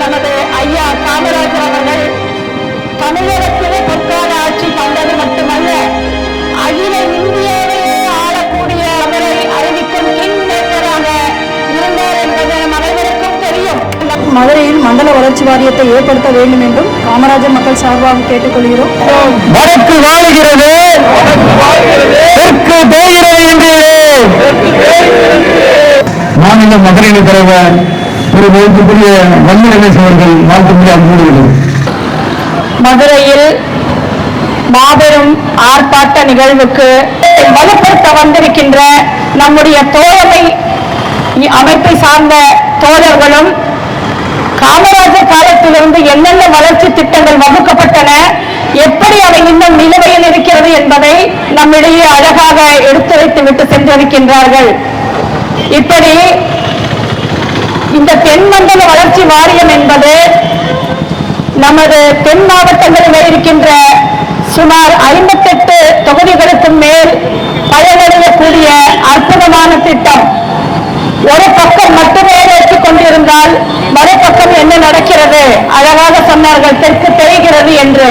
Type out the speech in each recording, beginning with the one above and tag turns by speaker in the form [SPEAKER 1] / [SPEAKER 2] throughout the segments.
[SPEAKER 1] நமது ஐயா காமராஜர் அவர்கள் தமிழகத்திலே பொற்கால ஆட்சி தந்தது மட்டுமல்ல அகில இந்தியாவையே ஆளக்கூடிய அவரை அறிவிக்கும் கிங் மேக்கராக இருந்தார் என்பது நம் அனைவருக்கும் தெரியும்.
[SPEAKER 2] மதுரையில் மண்டல வளர்ச்சி வாரியத்தை ஏற்படுத்த வேண்டும் என்றும் காமராஜர் மக்கள் சார்பாக கேட்டுக்கொள்கிறோம்
[SPEAKER 3] வடக்கு வாழுகிறது. தெற்கு தேய்கிறது என்று மாநில மகளிர் தலைவர் திரு வள்ளி ரமேஷ் அவர்கள்
[SPEAKER 1] மதுரையில் மாபெரும் ஆர்ப்பாட்ட நிகழ்வுக்கு வலுப்படுத்த வந்திருக்கின்ற நம்முடைய தோழமை அமைப்பை சார்ந்த தோழர்களும் காமராஜர் காலத்திலிருந்து என்னென்ன வளர்ச்சி திட்டங்கள் வகுக்கப்பட்டன எப்படி அவை இன்னும் நிலுவையில் இருக்கிறது என்பதை நம்மிடையே அழகாக எடுத்துரைத்து விட்டு சென்றிருக்கின்றார்கள். இப்படி இந்த தென்மண்டல வளர்ச்சி வாரியம் என்பது நமது தென் மாவட்டங்களில் இருக்கின்ற சுமார் ஐம்பத்தெட்டு தொகுதிகளுக்கும் மேல் பயனடையக்கூடிய அற்புதமான திட்டம். ஒரு பக்கம் மட்டுமே ஏற்றுக் கொண்டிருந்தால் மறுபக்கம் என்ன நடக்கிறது? அழகாக சொன்னார்கள் தெற்கு தெரிகிறது என்று.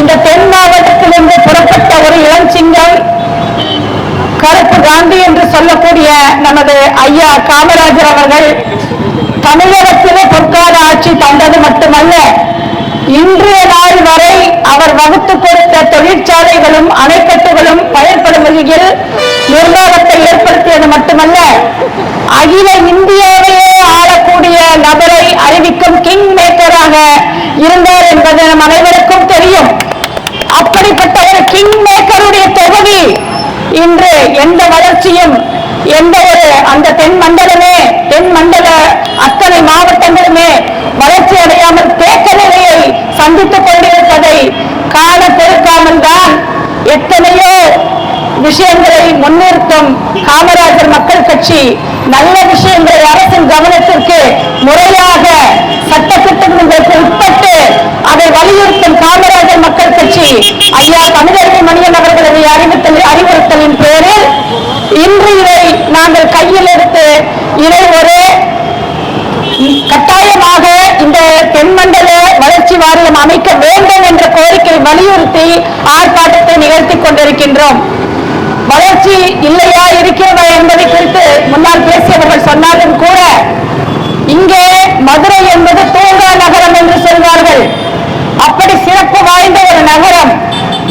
[SPEAKER 1] இந்த தென் மாவட்டத்திலிருந்து புறப்பட்ட ஒரு இளஞ்சிங்கம் கருப்பு காந்தி என்று சொல்லக்கூடிய நமது ஐயா காமராஜர் அவர்கள் தமிழகத்திலே பொற்கால ஆட்சி தந்தது மட்டுமல்ல இன்றைய நாள் வரை அவர் வகுத்து கொடுத்த தொழிற்சாலைகளும் அணைக்கட்டுகளும் பயன்படும் வகையில் நிர்வாகத்தை ஏற்படுத்தியது மட்டுமல்ல அகில இந்தியாவையே ஆளக்கூடிய நபரை அறிவிக்கும் கிங் மேக்கராக இருந்தார் என்பது நம் அனைவருக்கும் தெரியும். அப்படிப்பட்ட ஒரு கிங் மேக்கருடைய தொகுதி இன்று எந்த வளர்ச்சியும் எந்த ஒரு அந்த தென் மண்டலமே தென் மண்டல அத்தனை மாவட்டங்களுமே வளர்ச்சி அடையாமல் தேக்க நிலையை சந்தித்துக் கொண்டிருப்பதை காண பொறுக்காமல் தான் எத்தனையோ விஷயங்களை முன்னிறுத்தும் காமராஜர் மக்கள் கட்சி நல்ல விஷயங்களை அரசின் கவனத்திற்கு முறையாக சட்டத்திட்டங்களுக்கு உட்பட்டு அதை வலியுறுத்தும் காமராஜர் மக்கள் கட்சி ஐயா தமிழக மணியன் அவர்களது அறிவித்தல் அறிவுறுத்தலின் பேரில் இன்று இதை நாங்கள் கையில் இதை ஒரு கட்டாயமாக இந்த தென்மண்டல வளர்ச்சி வாரியம் அமைக்க வேண்டும் என்ற கோரிக்கை வலியுறுத்தி ஆர்ப்பாட்டத்தை நிகழ்த்தி கொண்டிருக்கின்றோம். வளர்ச்சி இல்லையா இருக்கிறதா என்பதை குறித்து முன்னால் பேசியவர்கள் சொன்னாலும் கூட இங்கே மதுரை என்பது தூங்கா நகரம் என்று சொல்வார்கள். அப்படி சிறப்பு வாய்ந்த ஒரு நகரம்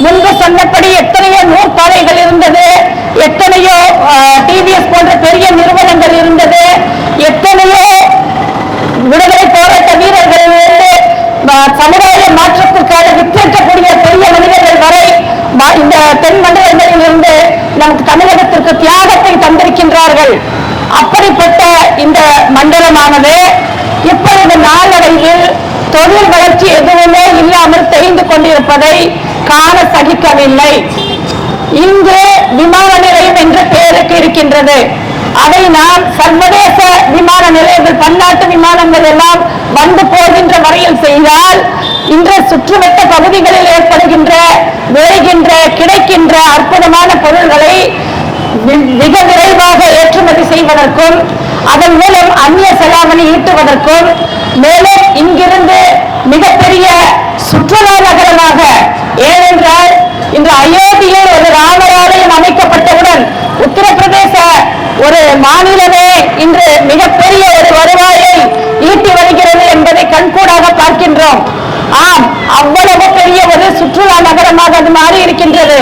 [SPEAKER 1] முன்பு சொன்னபடி எத்தனையோ நூற்பாலைகள் இருந்தது. எத்தனையோ டிவிஎஸ் போன்ற பெரிய நிறுவனங்கள் இருந்தது. எத்தனையோ விடுதலை போராட்ட வீரர்கள் சமுதாய மாற்றத்திற்காக விற்றேற்றக்கூடிய பெரிய மனிதர்கள் வரை ம- இந்த தென் மண்டலங்களில் இருந்து நமக்கு தமிழகத்திற்கு தியாகத்தை தந்திருக்கின்றார்கள். அப்படிப்பட்ட இந்த மண்டலமானது இப்பொழுது நாளடைவில் தொழில் வளர்ச்சி எதுவுமே இல்லாமல் தெரிந்து கொண்டிருப்பதை காண சகிக்கவில்லை. இங்கு விமான நிலையம் என்ற பெயருக்கு இருக்கின்றது. அதை நாம் சர்வதேச விமான நிலையங்கள் பன்னாட்டு விமானங்கள் எல்லாம் வந்து போகின்ற வரையில் செய்தால் இன்று சுற்றுவட்ட பகுதிகளில் ஏற்படுகின்ற விளைகின்ற கிடைக்கின்ற அற்புதமான பொருள்களை மிக விரைவாக ஏற்றுமதி செய்வதற்கும் அதன் மூலம் அந்நிய செலாவணி ஈட்டுவதற்கும் மேலும் இங்கிருந்து மிகப்பெரிய சுற்றுலா நகரமாக ஏனென்றால் இன்று அயோத்தியில் ஒரு ராமராலயம் அமைக்கப்பட்டவுடன் உத்தரப்பிரதேச ஒரு மாநிலமே இன்று மிகப்பெரிய ஒரு வருவாயை ஈட்டி வருகிறது என்பதை கண்கூடாக பார்க்கின்றோம். ஆம் அவ்வளவு பெரிய ஒரு சுற்றுலா நகரமாக அது மாறி இருக்கின்றது.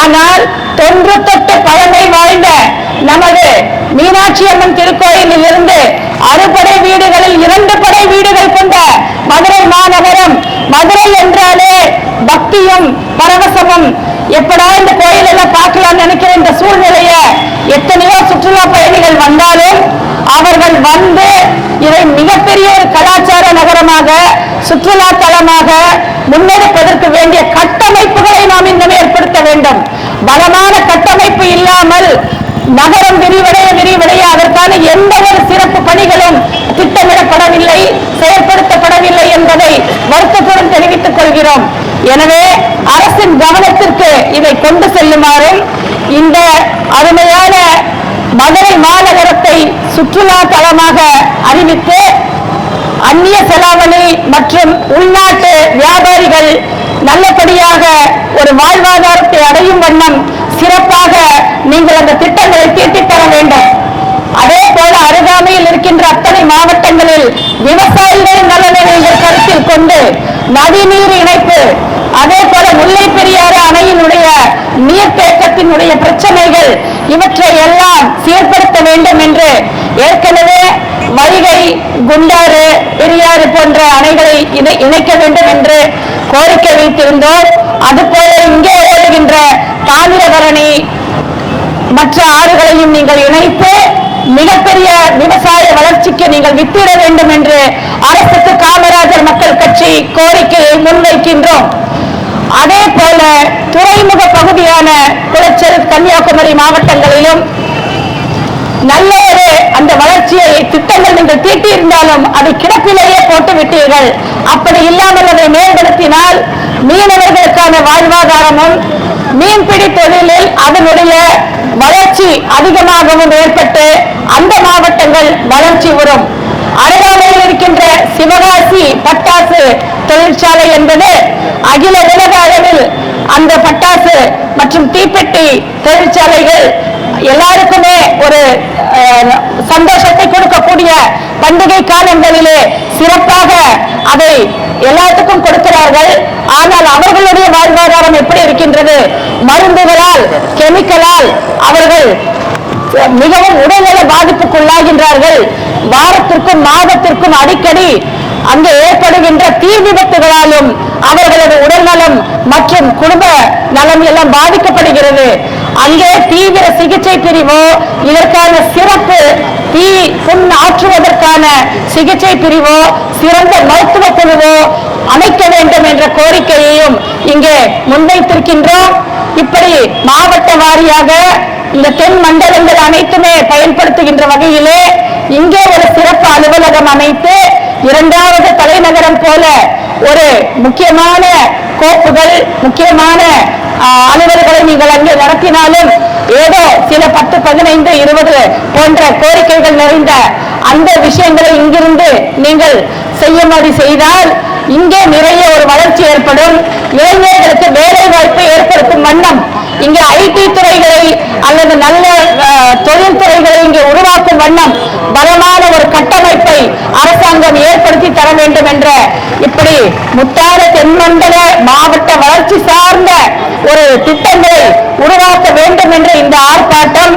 [SPEAKER 1] ஆனால் தொன்று தொட்டு பழமை வாய்ந்த நமது மீனாட்சி அம்மன் திருக்கோயிலில் இருந்து அறுபடை வீடுகளில் இரண்டு மதுரை மாநகரம். மதுரை என்றாலே பக்தியும் பரவசமும். எப்படா இந்த கோயில் எல்லாம் பார்க்கலாம் நினைக்கிற இந்த சூழ்நிலைய எத்தனையோ சுற்றுலா பயணிகள் வந்தாலும் அவர்கள் வந்து இதை மிகப்பெரிய ஒரு கலாச்சார நகரமாக சுற்றுலா தலமாக முன்னெடுப்பதற்கு வேண்டிய கட்டமைப்புகளை நாம் இன்னும் ஏற்படுத்த வேண்டும். பலமான கட்டமைப்பு இல்லாமல் நகரம் விரிவடைய விரிவடைய. அதற்கான எந்த ஒரு சிறப்பு பணிகளும் திட்டமிடப்படவில்லை செயல்படுத்தப்படவில்லை என்பதை வருத்தத்துடன் தெரிவித்துக் கொள்கிறோம். எனவே அரசின் கவனத்திற்கு இதை கொண்டு செல்லுமாறும் இந்த அருமையான மதுரை மாநகரத்தை சுற்றுலா தலமாக அறிவித்து அந்நிய செலாவணி மற்றும் உள்நாட்டு வியாபாரிகள் நல்லபடியாக ஒரு வாழ்வாதாரத்தை அடையும் வண்ணம் சிறப்பாக நீங்கள் அந்த திட்டங்களை தீட்டித் தர வேண்டும். அதே போல அருகாமையில் இருக்கின்ற அத்தனை மாவட்டங்களில் விவசாயிகளின் நலனை நீங்கள் கருத்தில் கொண்டு நதிநீர் இணைப்பு அதே போல முல்லை பெரியாறு அணையினுடைய நீர்த்தேக்கத்தினுடைய பிரச்சனைகள் இவற்றை எல்லாம் சீர்படுத்த வேண்டும் என்று ஏற்கனவே வைகை குண்டாறு பெரியாறு போன்ற அணைகளை இணை- இணைக்க வேண்டும் என்று கோரிக்கை வைத்திருந்தோம். அதுபோல இங்கே ஓடுகின்ற மற்ற ஆறுகளையும் நீங்கள் இணைத்து மிகப்பெரிய விவசாய வளர்ச்சிக்கு நீங்கள் வித்திட வேண்டும் என்று அரசுக்கு காமராஜர் மக்கள் கட்சி கோரிக்கையை முன்வைக்கின்றோம். அதே போல துறைமுக பகுதியான குளச்சல் கன்னியாகுமரி மாவட்டங்களிலும் நல்ல ஒரு அந்த வளர்ச்சியை திட்டங்கள் நீங்கள் தீட்டியிருந்தாலும் அதை கிடப்பிலேயே போட்டு விட்டீர்கள். அப்படி இல்லாமல் அதை மேம்படுத்தினால் மீனவர்களுக்கான வாழ்வாதாரமும் மீன்பிடி தொழிலில் அதனுடைய வளர்ச்சி அதிகமாகவும் ஏற்பட்டு அந்த மாவட்டங்கள் வளர்ச்சி வரும் அருகாமையில் இருக்கின்ற சிவகாசி பட்டாசு தொழிற்சாலை என்பது அகில உலக அளவில் அந்த பட்டாசு மற்றும் தீப்பெட்டி தொழிற்சாலைகள் எல்லாருக்குமே ஒரு சந்தோஷத்தை கொடுக்கக்கூடிய பண்டிகை காலங்களிலே சிறப்பாக அதை எல்லாத்துக்கும் கொடுக்கிறார்கள். ஆனால் அவர்களுடைய வாழ்வாதாரம் எப்படி இருக்கின்றது? மருந்துகளால் கெமிக்கலால் அவர்கள் மிகவும் உடல்நல பாதிப்புக்குள்ளாகின்றார்கள். வாரத்திற்கும் மாதத்திற்கும் அடிக்கடி அங்கு ஏற்படுகின்ற தீ விபத்துகளாலும் அவர்களது உடல்நலம் மற்றும் குடும்ப நலம் எல்லாம் பாதிக்கப்படுகிறது. அங்கே தீவிர சிகிச்சை பிரிவோ இதற்கான சிறப்பு தீ புண் ஆற்றுவதற்கான சிகிச்சை பிரிவோ சிறந்த மருத்துவ குழுவோ அமைக்க வேண்டும் என்ற கோரிக்கையையும் இங்கே முன்வைத்திருக்கின்றோம். இப்படி மாவட்ட வாரியாக இந்த தென் மண்டலங்கள் அனைத்துமே பயன்படுத்துகின்ற வகையிலே இங்கே ஒரு சிறப்பு அலுவலகம் அமைத்து இரண்டாவது தலைநகரம் போல ஒரு முக்கியமான கோப்புகள் முக்கியமான அலுவலர்களை நீங்கள் அங்கே நடத்தினாலும் ஏதோ சில பத்து பதினைந்து இருபது போன்ற கோரிக்கைகள் நிறைந்த அந்த விஷயங்களை இங்கிருந்து நீங்கள் செய்ய மாதிரி செய்தால் இங்கே நிறைய ஒரு வளர்ச்சி ஏற்படும். இளைஞர்களுக்கு வேலை வாய்ப்பை ஏற்படுத்தும் வண்ணம் இங்கே ஐடி துறைகளை அல்லது நல்ல அஹ், தொழில் துறைகளை இங்கே உருவாக்கும் வண்ணம் பலமான ஒரு கட்டமைப்பை வேண்டும் என்ற இப்படி முத்தார தென்மண்டல மாவட்ட வளர்ச்சி சார்ந்த ஒரு திட்டங்களை உருவாக்க வேண்டும் என்ற இந்த ஆர்ப்பாட்டம்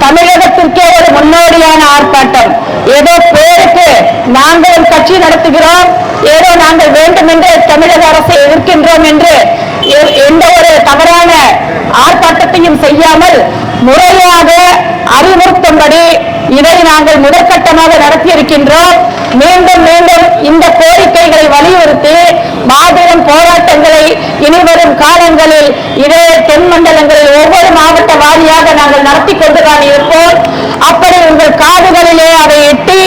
[SPEAKER 1] தமிழகத்திற்கே ஒரு முன்னோடியான ஆர்ப்பாட்டம். ஏதோ பேருக்கு நாங்களும் கட்சி நடத்துகிறோம் ஏதோ நாங்கள் வேண்டும் என்று தமிழக அரசை எதிர்க்கின்றோம் என்று எந்த ஒரு தவறான ஆர்ப்பாட்டத்தையும் செய்யாமல் முறையாக அறிவுறுத்தும்படி இதை நாங்கள் முதற்கட்டமாக நடத்தியிருக்கின்றோம். மீண்டும் மீண்டும் இந்த கோரிக்கைகளை வலியுறுத்தி மாபெரும் போராட்டங்களை இனிவரும் காலங்களில் இதே தென் மண்டலங்களில் ஒவ்வொரு மாவட்ட வாரியாக நாங்கள் நடத்தி கொண்டுதான் இருப்போம் அப்படி உங்கள் காதுகளிலே அதை எட்டி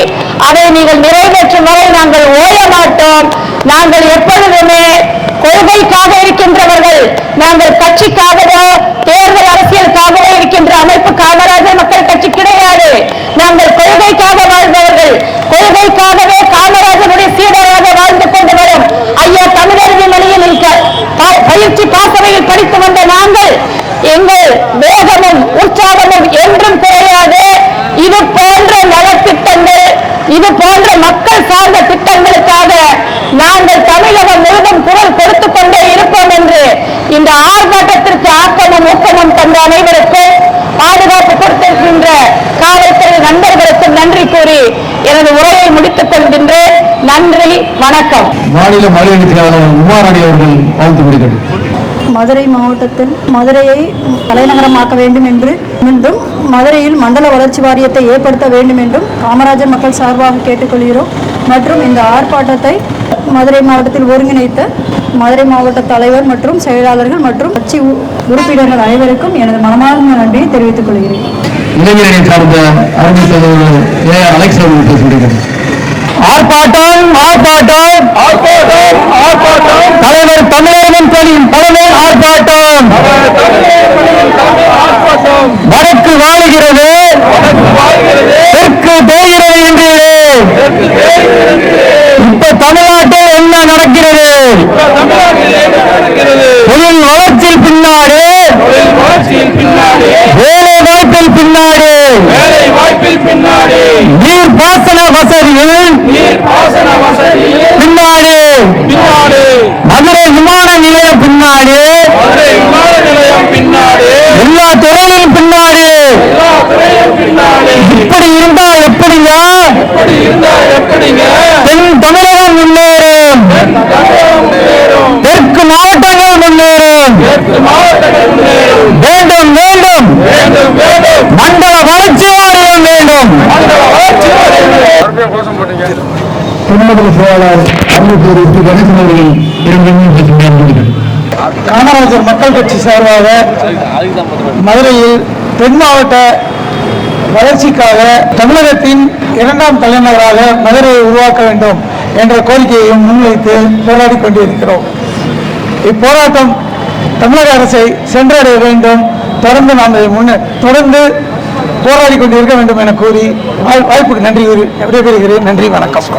[SPEAKER 1] அதை நீங்கள் நிறைவேற்றும் வரை நாங்கள் ஓய மாட்டோம். நாங்கள் எப்பொழுதுமே கொள்கைக்காக இருக்கின்றவர்கள். நாங்கள் கட்சிக்காகவோ தேர்தல் அரசியலுக்காகவோ இருக்கின்ற அமைப்பு காமராஜர் மக்கள் கட்சி கிடையாது நாங்கள் கொள்கைக்காக வாழ்பவர்கள் கொள்கைக்காகவே காமராஜருடைய சீடராக வாழ்ந்து கொண்டு வரும் ஐயா தமிழறிவு மொழியில் இருக்க ப- பயிற்சி பாசறையில் படித்து வந்த நாங்கள் எங்கள் வேகமும் உற்சாகமும் என்றும் குறையாது. இது போன்ற நலத்திட்டங்கள் இது போன்ற மக்கள் சார்ந்த திட்டங்களுக்காக நாங்கள் தமிழகம் முழுவதும் குரல் கொடுத்துக் கொண்டே இருப்போம் என்று இந்த ஆர்ப்பாட்டத்திற்கு ஆக்கமும் ஊக்கமும் தந்த அனைவருக்கும் பாதுகாப்பு கொடுத்திருக்கின்ற காவல்துறை நண்பர்களுக்கும் நன்றி கூறி எனது உரையை முடித்துக் நன்றி வணக்கம்.
[SPEAKER 3] மாநில மகளிர் செயலாளர் உமாராணி அவர்கள் வாழ்த்து முடிக்கட்டும்
[SPEAKER 2] மதுரை மாவட்டத்தில் மதுரையை தலைநகரமாக்க வேண்டும் என்று மீண்டும் மதுரையில் மண்டல வளர்ச்சி வாரியத்தை ஏற்படுத்த வேண்டும் என்றும் காமராஜர் மக்கள் சார்பாக கேட்டுக்கொள்கிறோம். மற்றும் இந்த ஆர்ப்பாட்டத்தை மதுரை மாவட்டத்தில் ஒருங்கிணைத்த மதுரை மாவட்ட தலைவர் மற்றும் செயலாளர்கள் மற்றும் கட்சி உ- உறுப்பினர்கள் அனைவருக்கும் எனது மனமார்ந்த நன்றியை தெரிவித்துக் கொள்கிறேன்.
[SPEAKER 3] இளைஞரணி சார்ந்த அரசு தலைவர் ஏ. ஆர். அலெக்ஸ் அவர்கள் பேச முடிக்கிறது ஆர்ப்பாட்டம் ஆர்ப்பாட்டம். ஆர்ப்பாட்டம் ஆர்ப்பாட்டம். தலைவர் தமிழகம் கொடியின் தலைவர் ஆர்ப்பாட்டம். வடக்கு வாழுகிறது. தெற்கு போகிறது என்று நடக்கிறது? தொழில் வளர்ச்சியில் பின்னாடி. வேலை வாய்ப்பில் பின்னாடி. வேண்டும் வேண்டும். மண்டல வளர்ச்சி வாரியம் வேண்டும். பொதுமக்கள் செயலாளர் அருள்பூர் பி கணேசன் அவர்கள் இரண்டு
[SPEAKER 4] காமராஜர் மக்கள் கட்சி சார்பாக மதுரையில் தென் மாவட்ட வளர்ச்சிக்காக தமிழகத்தின் இரண்டாம் தலைநகராக மதுரையை உருவாக்க வேண்டும் என்ற கோரிக்கையையும் முன்வைத்து போராடி கொண்டிருக்கிறோம். இப்போராட்டம் தமிழக அரசை சென்றடைய வேண்டும். தொடர்ந்து நாம் இதை முன்ன தொடர்ந்து போராடி கொண்டிருக்க வேண்டும் என கூறி வாய்- வாய்ப்புக்கு நன்றி விடைபெறுகிறேன். நன்றி வணக்கம்.